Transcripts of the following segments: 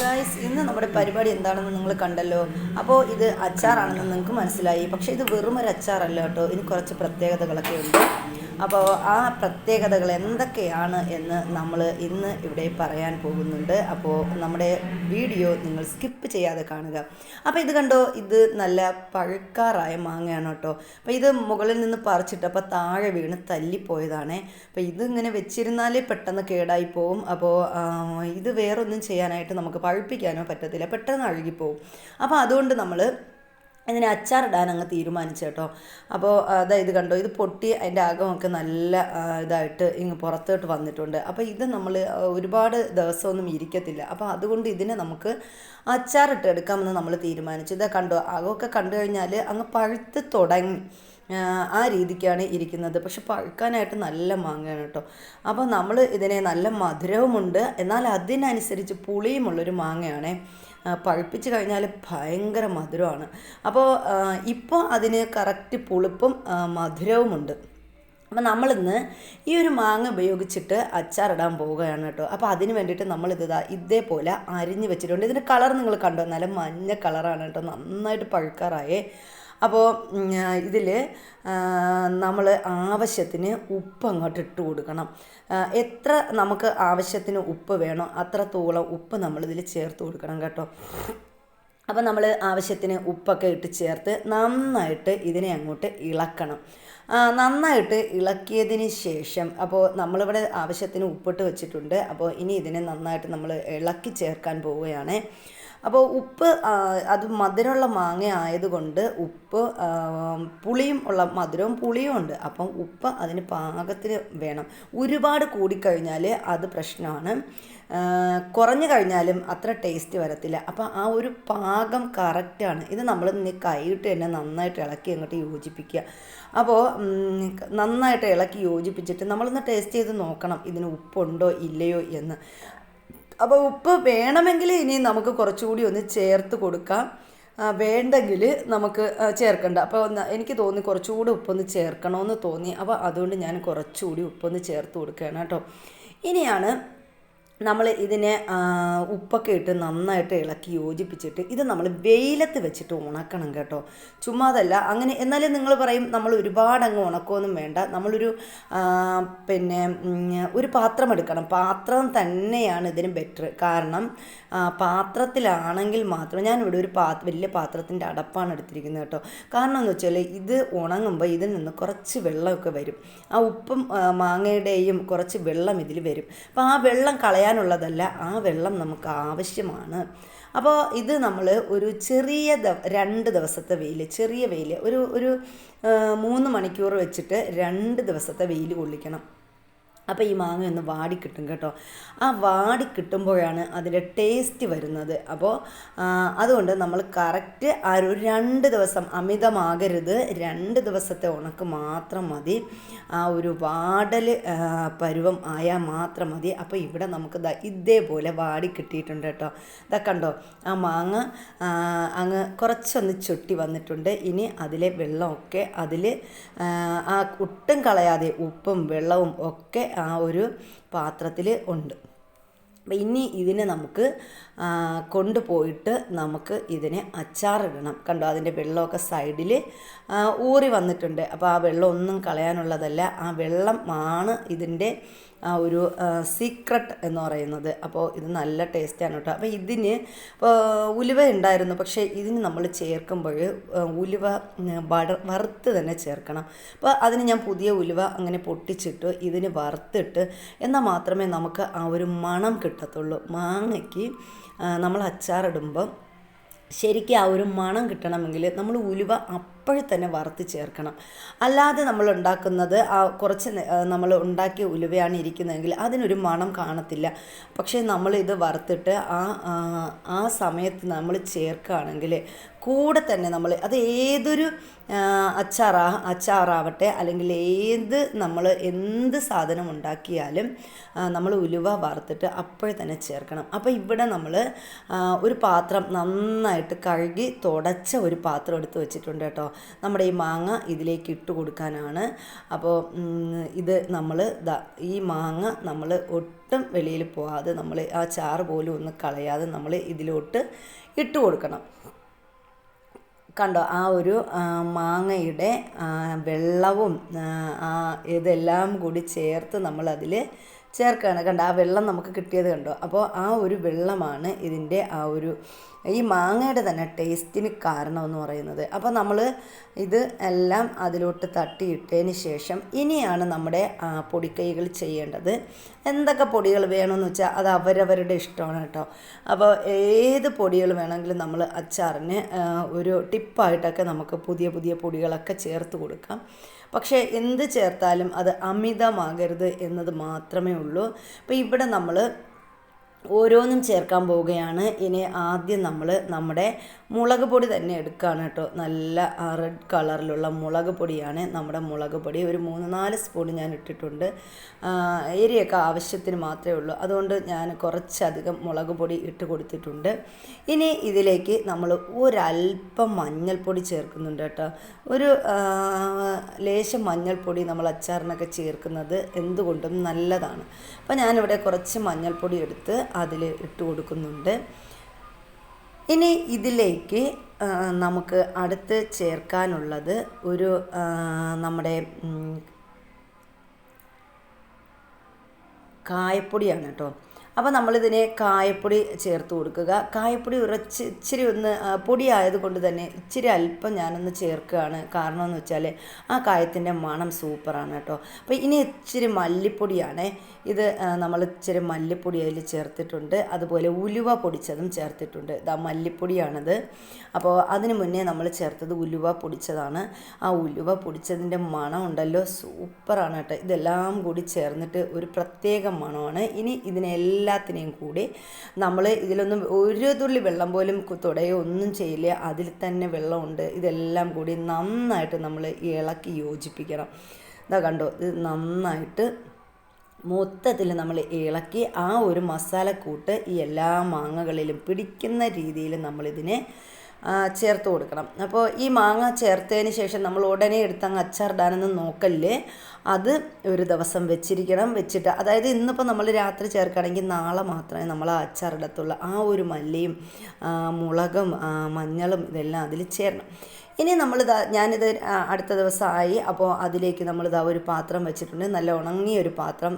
Guys ഇന്ന് നമ്മുടെ പരിപാടി എന്താണെന്ന് നിങ്ങൾ കണ്ടല്ലോ. അപ്പോൾ ഇത് അച്ചാറാണെന്ന് നിങ്ങൾക്ക് മനസ്സിലായി. പക്ഷേ ഇത് വെറും ഒരു അച്ചാറല്ല കേട്ടോ. ഇനി കുറച്ച് പ്രത്യേകതകളൊക്കെ ഉണ്ട്. അപ്പോൾ ആ പ്രത്യേകതകൾ എന്തൊക്കെയാണ് എന്ന് നമ്മൾ ഇന്ന് ഇവിടെ പറയാൻ പോകുന്നുണ്ട്. അപ്പോൾ നമ്മുടെ വീഡിയോ നിങ്ങൾ സ്കിപ്പ് ചെയ്യാതെ കാണുക. അപ്പോൾ ഇത് കണ്ടോ? ഇത് നല്ല പഴുക്കാറായ മാങ്ങയാണ് കേട്ടോ. അപ്പോൾ ഇത് മുകളിൽ നിന്ന് പറിച്ചിട്ടപ്പോൾ താഴെ വീണ് തല്ലിപ്പോയതാണേ. അപ്പോൾ ഇതിങ്ങനെ വെച്ചിരുന്നാലേ പെട്ടെന്ന് കേടായി പോവും. അപ്പോൾ ഇത് വേറൊന്നും ചെയ്യാനായിട്ട് നമുക്ക് പഴുപ്പിക്കാനോ പറ്റത്തില്ല. പെട്ടെന്ന് അഴുകിപ്പോവും. അപ്പോൾ അതുകൊണ്ട് നമ്മൾ ഇതിനെ അച്ചാറിടാൻ അങ്ങ് തീരുമാനിച്ചു കേട്ടോ. അപ്പോൾ അതായത് കണ്ടോ ഇത് പൊട്ടി അതിന്റെ അകമൊക്കെ നല്ല ഇതായിട്ട് ഇങ്ങ് പുറത്തോട്ട് വന്നിട്ടുണ്ട്. അപ്പോൾ ഇത് നമ്മൾ ഒരുപാട് ദിവസമൊന്നും ഇരിക്കത്തില്ല. അപ്പോൾ അതുകൊണ്ട് ഇതിനെ നമുക്ക് അച്ചാറിട്ട് എടുക്കാമെന്ന് നമ്മൾ തീരുമാനിച്ചു. ഇതാ കണ്ടോ അകമൊക്കെ കണ്ടു കഴിഞ്ഞാൽ അങ്ങ് പഴുത്ത് തുടങ്ങി ആ, രീതിക്കാണ് ഇരിക്കുന്നത്. പക്ഷെ പഴുക്കാനായിട്ട് നല്ല മാങ്ങയാണ് കേട്ടോ. അപ്പോൾ നമ്മൾ ഇതിനെ നല്ല മധുരവുമുണ്ട്. എന്നാൽ അതിനനുസരിച്ച് പുളിയുമുള്ളൊരു മാങ്ങയാണേ. പഴുപ്പിച്ച് കഴിഞ്ഞാൽ ഭയങ്കര മധുരമാണ്. അപ്പോൾ ഇപ്പോൾ അതിന് കറക്റ്റ് പുളിപ്പും മധുരവുമുണ്ട്. അപ്പം നമ്മളിന്ന് ഈ ഒരു മാങ്ങ ഉപയോഗിച്ചിട്ട് അച്ചാറിടാൻ പോവുകയാണ് കേട്ടോ. അപ്പോൾ അതിന് വേണ്ടിയിട്ട് നമ്മളിത് ഇതാ ഇതേപോലെ അരിഞ്ഞ് വെച്ചിട്ടുണ്ട്. ഇതിന്റെ കളർ നിങ്ങൾ കണ്ടോ? നല്ല മഞ്ഞ കളറാണ് കേട്ടോ. നന്നായിട്ട് പഴുക്കാറായേ. അപ്പോൾ ഇതിൽ നമ്മൾ ആവശ്യത്തിന് ഉപ്പ് അങ്ങോട്ട് ഇട്ട് കൊടുക്കണം. എത്ര നമുക്ക് ആവശ്യത്തിന് ഉപ്പ് വേണോ അത്രത്തോളം ഉപ്പ് നമ്മളിതിൽ ചേർത്ത് കൊടുക്കണം കേട്ടോ. അപ്പോൾ നമ്മൾ ആവശ്യത്തിന് ഉപ്പൊക്കെ ഇട്ട് ചേർത്ത് നന്നായിട്ട് ഇതിനെ അങ്ങോട്ട് ഇളക്കണം. നന്നായിട്ട് ഇളക്കിയതിന് ശേഷം അപ്പോൾ നമ്മളിവിടെ ആവശ്യത്തിന് ഉപ്പിട്ട് വെച്ചിട്ടുണ്ട്. അപ്പോൾ ഇനി ഇതിനെ നന്നായിട്ട് നമ്മൾ ഇളക്കി ചേർക്കാൻ പോവുകയാണ്. അപ്പോൾ ഉപ്പ് അത് മധുരമുള്ള മാങ്ങ ആയതുകൊണ്ട് ഉപ്പ് പുളിയും ഉള്ള മധുരവും പുളിയും ഉണ്ട്. അപ്പം ഉപ്പ് അതിന് പാകത്തിന് വേണം. ഒരുപാട് കൂടിക്കഴിഞ്ഞാൽ അത് പ്രശ്നമാണ്. കുറഞ്ഞു കഴിഞ്ഞാലും അത്ര ടേസ്റ്റ് വരത്തില്ല. അപ്പോൾ ആ ഒരു പാകം കറക്റ്റാണ് ഇത് നമ്മൾ കൈയിട്ട് തന്നെ നന്നായിട്ട് ഇളക്കി അങ്ങോട്ട് യോജിപ്പിക്കുക. അപ്പോൾ നന്നായിട്ട് ഇളക്കി യോജിപ്പിച്ചിട്ട് നമ്മളൊന്ന് ടേസ്റ്റ് ചെയ്ത് നോക്കണം. ഇതിന് ഉപ്പുണ്ടോ ഇല്ലയോ എന്ന്. അപ്പോൾ ഉപ്പ് വേണമെങ്കിൽ ഇനി നമുക്ക് കുറച്ചുകൂടി ഒന്ന് ചേർത്ത് കൊടുക്കാം. വേണ്ടെങ്കിൽ നമുക്ക് ചേർക്കണ്ട. അപ്പോൾ എനിക്ക് തോന്നി കുറച്ചുകൂടി ഉപ്പൊന്ന് ചേർക്കണമെന്ന് തോന്നി. അപ്പോൾ അതുകൊണ്ട് ഞാൻ കുറച്ചുകൂടി ഉപ്പൊന്ന് ചേർത്ത് കൊടുക്കുകയാണ് കേട്ടോ. ഇനിയാണ് നമ്മൾ ഇതിനെ ഉപ്പൊക്കെ ഇട്ട് നന്നായിട്ട് ഇളക്കി യോജിപ്പിച്ചിട്ട് ഇത് നമ്മൾ വെയിലത്ത് വെച്ചിട്ട് ഉണക്കണം കേട്ടോ. ചുമ്മാതല്ല അങ്ങനെ എന്നാലും നിങ്ങൾ പറയും നമ്മൾ ഒരുപാട് അങ്ങ് ഉണക്കമൊന്നും വേണ്ട. നമ്മളൊരു പിന്നെ ഒരു പാത്രം എടുക്കണം. പാത്രം തന്നെയാണ് ഇതിന് ബെറ്റർ. കാരണം പാത്രത്തിലാണെങ്കിൽ മാത്രം ഞാനിവിടെ ഒരു പാ വലിയ പാത്രത്തിന്റെ അടപ്പാണ് എടുത്തിരിക്കുന്നത് കേട്ടോ. കാരണം എന്ന് വെച്ചാൽ ഇത് ഉണങ്ങുമ്പോൾ ഇതിൽ നിന്ന് കുറച്ച് വെള്ളമൊക്കെ വരും. ആ ഉപ്പും മാങ്ങയുടെയും കുറച്ച് വെള്ളം ഇതിൽ വരും. അപ്പോൾ ആ വെള്ളം കളയാനുള്ളതല്ല ആ വെള്ളം നമുക്ക് ആവശ്യമാണ്. അപ്പോൾ ഇത് നമ്മൾ ഒരു ചെറിയ രണ്ട് ദിവസത്തെ വെയിൽ ചെറിയ വെയിൽ ഒരു ഒരു മൂന്ന് മണിക്കൂർ വെച്ചിട്ട് രണ്ട് ദിവസത്തെ വെയിൽ കൊള്ളിക്കണം. അപ്പോൾ ഈ മാങ്ങ ഒന്ന് വാടി കിട്ടും കേട്ടോ. ആ വാടി കിട്ടുമ്പോഴാണ് അതിന്റെ ടേസ്റ്റ് വരുന്നത്. അപ്പോൾ അതുകൊണ്ട് നമ്മൾ കറക്റ്റ് ആ ഒരു രണ്ട് ദിവസം അമിതമാകരുത്. രണ്ട് ദിവസത്തെ ഉണക്ക് മാത്രം മതി. ആ ഒരു വാടൽ പരുവം ആയാൽ മാത്രം മതി. അപ്പോൾ ഇവിടെ നമുക്ക് ഇതേപോലെ വാടി കിട്ടിയിട്ടുണ്ട് കേട്ടോ. ഇതാ കണ്ടോ ആ മാങ്ങ അങ്ങ് കുറച്ചൊന്ന് ചുട്ടി വന്നിട്ടുണ്ട്. ഇനി അതിലെ വെള്ളമൊക്കെ അതിൽ ആ ഒട്ടും കളയാതെ ഉപ്പും വെള്ളവും ഒക്കെ ആ ഒരു പാത്രത്തിൽ ഉണ്ട്. അപ്പം ഇനി ഇതിനെ നമുക്ക് കൊണ്ടുപോയിട്ട് നമുക്ക് ഇതിനെ അച്ചാറിടണം കണ്ടോ അതിന്റെ വെള്ളമൊക്കെ സൈഡിൽ ഊറി വന്നിട്ടുണ്ട്. അപ്പോൾ ആ വെള്ളം ഒന്നും കളയാനുള്ളതല്ല. ആ വെള്ളം ആണ് ഇതിന്റെ ആ ഒരു സീക്രട്ട് എന്ന് പറയുന്നത്. അപ്പോൾ ഇത് നല്ല ടേസ്റ്റാണ് കേട്ടോ അപ്പോൾ ഇതിന് ഉലുവ ഉണ്ടായിരുന്നു. പക്ഷേ ഇതിന് നമ്മൾ ചേർക്കുമ്പോൾ ഉലുവ വട വറുത്ത് തന്നെ ചേർക്കണം. അപ്പോൾ അതിന് ഞാൻ പുതിയ ഉലുവ അങ്ങനെ പൊട്ടിച്ചിട്ട് ഇതിന് വറുത്തിട്ട് എന്നാൽ മാത്രമേ നമുക്ക് ആ ഒരു മണം കിട്ടത്തുള്ളൂ. മാങ്ങയ്ക്ക് നമ്മൾ അച്ചാറിടുമ്പം ശരിക്കും ആ ഒരു മണം കിട്ടണമെങ്കിൽ നമ്മൾ ഉലുവ അപ്പോഴേ തന്നെ വറുത്ത് ചേർക്കണം. അല്ലാതെ നമ്മൾ ഉണ്ടാക്കുന്നത് ആ കുറച്ച് നമ്മൾ ഉണ്ടാക്കിയ ഉലുവയാണ് ഇരിക്കുന്നതെങ്കിൽ അതിനൊരു മണം കാണത്തില്ല. പക്ഷേ നമ്മൾ ഇത് വറുത്തിട്ട് ആ ആ, സമയത്ത് നമ്മൾ ചേർക്കുകയാണെങ്കിൽ കൂടെ തന്നെ നമ്മൾ അത് ഏതൊരു അച്ചാറാ അച്ചാറാവട്ടെ അല്ലെങ്കിൽ ഏത് നമ്മൾ എന്ത് സാധനം ഉണ്ടാക്കിയാലും നമ്മൾ ഉലുവ വറുത്തിട്ട് അപ്പോഴേ തന്നെ ചേർക്കണം. അപ്പോൾ ഇവിടെ നമ്മൾ ഒരു പാത്രം നന്നായിട്ട് കഴുകി തുടച്ച ഒരു പാത്രം എടുത്ത് വെച്ചിട്ടുണ്ട് കേട്ടോ. നമ്മുടെ ഈ മാങ്ങ ഇതിലേക്ക് ഇട്ട് കൊടുക്കാനാണ്. അപ്പോൾ ഇത് നമ്മൾ ഈ മാങ്ങ നമ്മൾ ഒട്ടും വെളിയിൽ പോകാതെ നമ്മൾ ആ ചാറ് പോലും ഒന്ന് കളയാതെ നമ്മൾ ഇതിലോട്ട് ഇട്ട് കൊടുക്കണം. കണ്ടോ ആ ഒരു മാങ്ങയുടെ വെള്ളവും ഇതെല്ലാം കൂടി ചേർത്ത് നമ്മളതിൽ ചേർക്കുകയാണ്. കണ്ടോ ആ വെള്ളം നമുക്ക് കിട്ടിയത് കണ്ടോ? അപ്പോൾ ആ ഒരു വെള്ളമാണ് ഇതിന്റെ ആ ഒരു ഈ മാങ്ങയുടെ തന്നെ ടേസ്റ്റിന് കാരണം എന്ന് പറയുന്നത്. അപ്പോൾ നമ്മൾ ഇത് എല്ലാം അതിലോട്ട് തട്ടിയിട്ടതിന് ശേഷം ഇനിയാണ് നമ്മുടെ പൊടിക്കൈകൾ ചെയ്യേണ്ടത്. എന്തൊക്കെ പൊടികൾ വേണമെന്ന് വെച്ചാൽ അത് അവരവരുടെ ഇഷ്ടമാണ് കേട്ടോ. അപ്പോൾ ഏത് പൊടികൾ വേണമെങ്കിലും നമ്മൾ അച്ചാറിന് ഒരു ടിപ്പായിട്ടൊക്കെ നമുക്ക് പുതിയ പുതിയ പൊടികളൊക്കെ ചേർത്ത് കൊടുക്കാം. പക്ഷേ എന്ത് ചേർത്താലും അത് അമിതമാകരുത് എന്നത് മാത്രമേ ഉള്ളൂ. അപ്പോൾ ഇവിടെ നമ്മൾ ഓരോന്നും ചേർക്കാൻ പോവുകയാണ്. ഇനി ആദ്യം നമ്മൾ നമ്മുടെ മുളക് പൊടി തന്നെ എടുക്കുകയാണ് കേട്ടോ. നല്ല റെഡ് കളറിലുള്ള മുളക് പൊടിയാണ് നമ്മുടെ മുളക് പൊടി. ഒരു മൂന്ന് നാല് സ്പൂൺ ഞാൻ ഇട്ടിട്ടുണ്ട്. എരിയൊക്കെ ആവശ്യത്തിന് മാത്രമേ ഉള്ളൂ. അതുകൊണ്ട് ഞാൻ കുറച്ചധികം മുളക് പൊടി ഇട്ട് കൊടുത്തിട്ടുണ്ട്. ഇനി ഇതിലേക്ക് നമ്മൾ ഒരല്പം മഞ്ഞൾപ്പൊടി ചേർക്കുന്നുണ്ട് കേട്ടോ. ഒരു ലേശം മഞ്ഞൾപ്പൊടി നമ്മൾ അച്ചാറിനൊക്കെ ചേർക്കുന്നത് എന്തുകൊണ്ടും നല്ലതാണ്. അപ്പോൾ ഞാനിവിടെ കുറച്ച് മഞ്ഞൾപ്പൊടി എടുത്ത് അതിൽ ഇട്ട് കൊടുക്കുന്നുണ്ട്. ഇനി ഇതിലേക്ക് നമുക്ക് അടുത്ത് ചേർക്കാനുള്ളത് ഒരു നമ്മുടെ കായപ്പൊടിയാണ് കേട്ടോ. അപ്പോൾ നമ്മളിതിനെ കായപ്പൊടി ചേർത്ത് കൊടുക്കുക. കായപ്പൊടി ഉറച്ച് ഇച്ചിരി ഒന്ന് പൊടിയായത് കൊണ്ട് തന്നെ ഇച്ചിരി അല്പം ഞാനൊന്ന് ചേർക്കുകയാണ്. കാരണം എന്ന് വെച്ചാൽ ആ കായത്തിന്റെ മണം സൂപ്പറാണ് കേട്ടോ. അപ്പോൾ ഇനി ഇച്ചിരി മല്ലിപ്പൊടിയാണ്. ഇത് നമ്മൾ ഇച്ചിരി മല്ലിപ്പൊടി അതിൽ ചേർത്തിട്ടുണ്ട്. അതുപോലെ ഉലുവ പൊടിച്ചതും ചേർത്തിട്ടുണ്ട്. ഇതാ മല്ലിപ്പൊടിയാണത്. അപ്പോൾ അതിന് മുന്നേ നമ്മൾ ചേർത്തത് ഉലുവ പൊടിച്ചതാണ്. ആ ഉലുവ പൊടിച്ചതിന്റെ മണം ഉണ്ടല്ലോ സൂപ്പറാണ് കേട്ടോ. ഇതെല്ലാം കൂടി ചേർന്നിട്ട് ഒരു പ്രത്യേക മണമാണ്. ഇനി ഇതിനെല്ലാം എല്ലാത്തിനെയും കൂടി നമ്മൾ ഇതിലൊന്നും ഒരു തുള്ളി വെള്ളം പോലും തുടയോ ഒന്നും ചെയ്യില്ല. അതിൽ തന്നെ വെള്ളമുണ്ട്. ഇതെല്ലാം കൂടി നന്നായിട്ട് നമ്മൾ ഇളക്കി യോജിപ്പിക്കണം. ഇതാ കണ്ടോ? ഇത് നന്നായിട്ട് മൊത്തത്തിൽ നമ്മൾ ഇളക്കി ആ ഒരു മസാലക്കൂട്ട് ഈ എല്ലാ മാങ്ങകളിലും പിടിക്കുന്ന രീതിയിൽ നമ്മളിതിനെ ചേർത്ത് കൊടുക്കണം. അപ്പോൾ ഈ മാങ്ങ ചേർത്തതിന് ശേഷം നമ്മൾ ഉടനെ എടുത്ത് അങ്ങ് അച്ചാറിടാനൊന്നും നോക്കല്ലേ. അത് ഒരു ദിവസം വെച്ചിരിക്കണം. വെച്ചിട്ട് അതായത് ഇന്നിപ്പോൾ നമ്മൾ രാത്രി ചേർക്കുകയാണെങ്കിൽ നാളെ മാത്രമേ നമ്മൾ ആ അച്ചാറിടത്തുള്ളൂ. ആ ഒരു മല്ലിയും മുളകും മഞ്ഞളും ഇതെല്ലാം അതിൽ ചേരണം. ഇനി നമ്മൾ നമ്മളിതാ ഞാനിത് അടുത്ത ദിവസമായി. അപ്പോൾ അതിലേക്ക് നമ്മളിതാ ഒരു പാത്രം വെച്ചിട്ടുണ്ട്. നല്ല ഉണങ്ങിയ ഒരു പാത്രം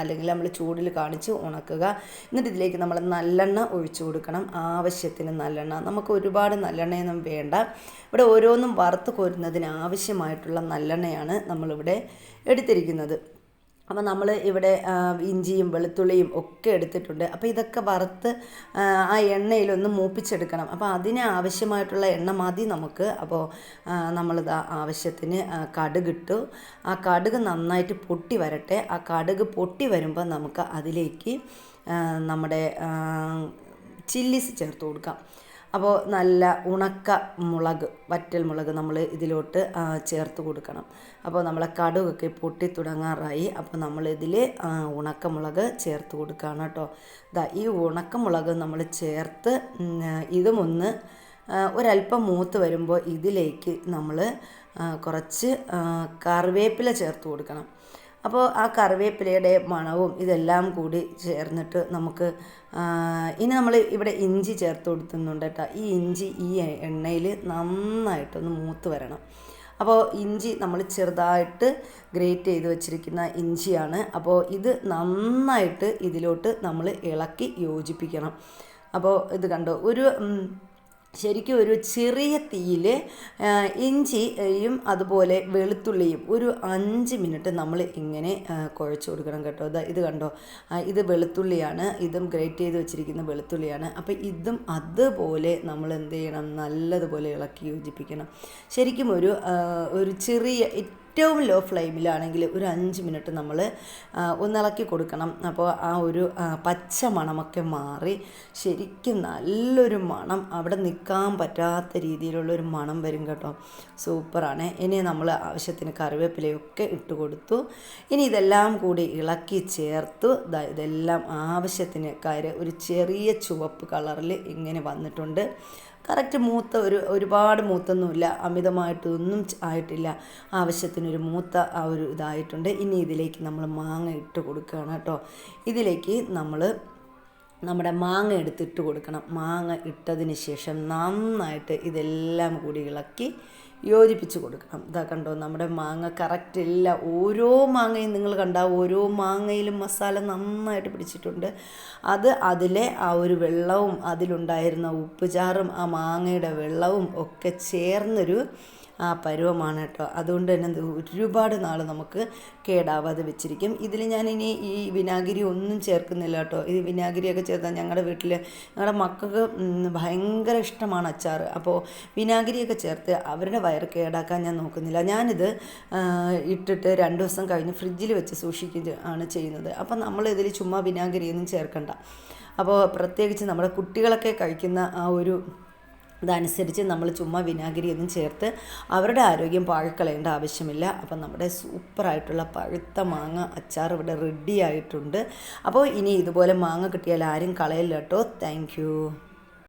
അല്ലെങ്കിൽ നമ്മൾ ചൂടിൽ കാണിച്ച് ഉണക്കുക. എന്നിട്ട് ഇതിലേക്ക് നമ്മൾ നല്ലെണ്ണ ഒഴിച്ചു കൊടുക്കണം. ആവശ്യത്തിന് നല്ലെണ്ണ. നമുക്ക് ഒരുപാട് നല്ലെണ്ണയൊന്നും വേണ്ട. ഇവിടെ ഓരോന്നും വറുത്ത് കോരുന്നതിന് ആവശ്യമായിട്ടുള്ള നല്ലെണ്ണയാണ് നമ്മളിവിടെ എടുത്തിരിക്കുന്നത്. അപ്പോൾ നമ്മൾ ഇവിടെ ഇഞ്ചിയും വെളുത്തുള്ളിയും ഒക്കെ എടുത്തിട്ടുണ്ട്. അപ്പോൾ ഇതൊക്കെ വറുത്ത് ആ എണ്ണയിലൊന്ന് മൂപ്പിച്ചെടുക്കണം. അപ്പോൾ അതിന് ആവശ്യമായിട്ടുള്ള എണ്ണ മതി നമുക്ക്. അപ്പോൾ നമ്മളിത് ആവശ്യത്തിന് കടുകിട്ടു ആ കടുക് നന്നായിട്ട് പൊട്ടി വരട്ടെ. ആ കടുക് പൊട്ടി വരുമ്പോൾ നമുക്ക് അതിലേക്ക് നമ്മുടെ ചില്ലീസ് ചേർത്ത് കൊടുക്കാം. അപ്പോൾ നല്ല ഉണക്ക മുളക് വറ്റൽ മുളക് നമ്മൾ ഇതിലോട്ട് ചേർത്ത് കൊടുക്കണം. അപ്പോൾ നമ്മളെ കടുകൊക്കെ പൊട്ടി തുടങ്ങാറായി. അപ്പോൾ നമ്മളിതിൽ ഉണക്കമുളക് ചേർത്ത് കൊടുക്കുകയാണ് കേട്ടോ ഇതാ ഈ ഉണക്കമുളക് നമ്മൾ ചേർത്ത് ഇതുമൊന്ന് ഒരല്പം മൂത്ത് വരുമ്പോൾ ഇതിലേക്ക് നമ്മൾ കുറച്ച് കറിവേപ്പില ചേർത്ത് കൊടുക്കണം. അപ്പോൾ ആ കറിവേപ്പിലയുടെ മണവും ഇതെല്ലാം കൂടി ചേർന്നിട്ട് നമുക്ക് ഇനി നമ്മൾ ഇവിടെ ഇഞ്ചി ചേർത്ത് കൊടുക്കുന്നുണ്ട് കേട്ടോ. ഈ ഇഞ്ചി ഈ എണ്ണയിൽ നന്നായിട്ടൊന്ന് മൂത്ത് വരണം. അപ്പോൾ ഇഞ്ചി നമ്മൾ ചെറുതായിട്ട് ഗ്രേറ്റ് ചെയ്ത് വെച്ചിരിക്കുന്ന ഇഞ്ചിയാണ്. അപ്പോൾ ഇത് നന്നായിട്ട് ഇതിലോട്ട് നമ്മൾ ഇളക്കി യോജിപ്പിക്കണം. അപ്പോൾ ഇത് കണ്ടോ ഒരു ശരിക്കും ഒരു ചെറിയ തീയിൽ ഇഞ്ചിയും അതുപോലെ വെളുത്തുള്ളിയും ഒരു അഞ്ച് മിനിറ്റ് നമ്മൾ ഇങ്ങനെ കുഴച്ച് കൊടുക്കണം കേട്ടോ. ഇത് ഇത് കണ്ടോ? ഇത് വെളുത്തുള്ളിയാണ്. ഇതും ഗ്രേറ്റ് ചെയ്ത് വെച്ചിരിക്കുന്ന വെളുത്തുള്ളിയാണ്. അപ്പോൾ ഇതും അതുപോലെ നമ്മൾ എന്ത് ചെയ്യണം? നല്ലതുപോലെ ഇളക്കി യോജിപ്പിക്കണം. ശരിക്കും ഒരു ഒരു ചെറിയ ഏറ്റവും ലോ ഫ്ലെയിമിലാണെങ്കിൽ ഒരു അഞ്ച് മിനിറ്റ് നമ്മൾ ഒന്നിളക്കി കൊടുക്കണം. അപ്പോൾ ആ ഒരു പച്ച മണമൊക്കെ മാറി ശരിക്കും നല്ലൊരു മണം അവിടെ നിൽക്കാൻ പറ്റാത്ത രീതിയിലുള്ള ഒരു മണം വരും കേട്ടോ. സൂപ്പറാണ്. ഇനി നമ്മൾ ആവശ്യത്തിന് കറിവേപ്പിലയൊക്കെ ഇട്ട് കൊടുത്തു. ഇനി ഇതെല്ലാം കൂടി ഇളക്കി ചേർത്തു. ഇതെല്ലാം ആവശ്യത്തിന് കാര്യം ഒരു ചെറിയ ചുവപ്പ് കളറിൽ ഇങ്ങനെ വന്നിട്ടുണ്ട്. കറക്റ്റ് മൂത്ത ഒരു ഒരുപാട് മൂത്തൊന്നുമില്ല. അമിതമായിട്ടൊന്നും ആയിട്ടില്ല. ആവശ്യത്തിനൊരു മൂത്ത ആ ഒരു ഇതായിട്ടുണ്ട്. ഇനി ഇതിലേക്ക് നമ്മൾ മാങ്ങ ഇട്ട് കൊടുക്കുകയാണ് കേട്ടോ. ഇതിലേക്ക് നമ്മൾ നമ്മുടെ മാങ്ങ എടുത്തിട്ട് കൊടുക്കണം. മാങ്ങ ഇട്ടതിന് ശേഷം നന്നായിട്ട് ഇതെല്ലാം കൂടി ഇളക്കി യോജിപ്പിച്ച് കൊടുക്കണം. ഇതാ കണ്ടോ നമ്മുടെ മാങ്ങ കറക്റ്റ് ഇല്ല ഓരോ മാങ്ങയും നിങ്ങൾ കണ്ട ഓരോ മാങ്ങയിലും മസാല നന്നായിട്ട് പിടിച്ചിട്ടുണ്ട്. അത് അതിലെ ആ ഒരു വെള്ളവും അതിലുണ്ടായിരുന്ന ഉപ്പുചാറും ആ മാങ്ങയുടെ വെള്ളവും ഒക്കെ ചേർന്നൊരു ആ പരുവമാണ് കേട്ടോ. അതുകൊണ്ട് തന്നെ ഒരുപാട് നാൾ നമുക്ക് കേടാവാതെ വെച്ചിരിക്കും. ഇതിൽ ഞാനിനി ഈ വിനാഗിരി ഒന്നും ചേർക്കുന്നില്ല കേട്ടോ. ഈ വിനാഗിരിയൊക്കെ ചേർത്താൽ ഞങ്ങളുടെ വീട്ടിൽ ഞങ്ങളുടെ മക്കൾക്ക് ഭയങ്കര ഇഷ്ടമാണ് അച്ചാർ. അപ്പോൾ വിനാഗിരിയൊക്കെ ചേർത്ത് അവരുടെ വയറ് കേടാക്കാൻ ഞാൻ നോക്കുന്നില്ല. ഞാനിത് ഇട്ടിട്ട് രണ്ട് ദിവസം കഴിഞ്ഞ് ഫ്രിഡ്ജിൽ വെച്ച് സൂക്ഷിക്കുക ആണ് ചെയ്യുന്നത്. അപ്പോൾ നമ്മൾ ഇതിൽ ചുമ്മാ വിനാഗിരിയൊന്നും ചേർക്കണ്ട. അപ്പോൾ പ്രത്യേകിച്ച് നമ്മുടെ കുട്ടികളൊക്കെ കഴിക്കുന്ന ആ ഒരു ഇതനുസരിച്ച് നമ്മൾ ചുമ്മാ വിനാഗിരി ഒന്നും ചേർത്ത് അവരുടെ ആരോഗ്യം പാഴക്കളയേണ്ട ആവശ്യമില്ല. അപ്പം നമ്മുടെ സൂപ്പറായിട്ടുള്ള പഴുത്ത മാങ്ങ അച്ചാർ ഇവിടെ റെഡിയായിട്ടുണ്ട് അപ്പോൾ ഇനി ഇതുപോലെ മാങ്ങ കിട്ടിയാൽ ആരും കളയില്ല കേട്ടോ താങ്ക്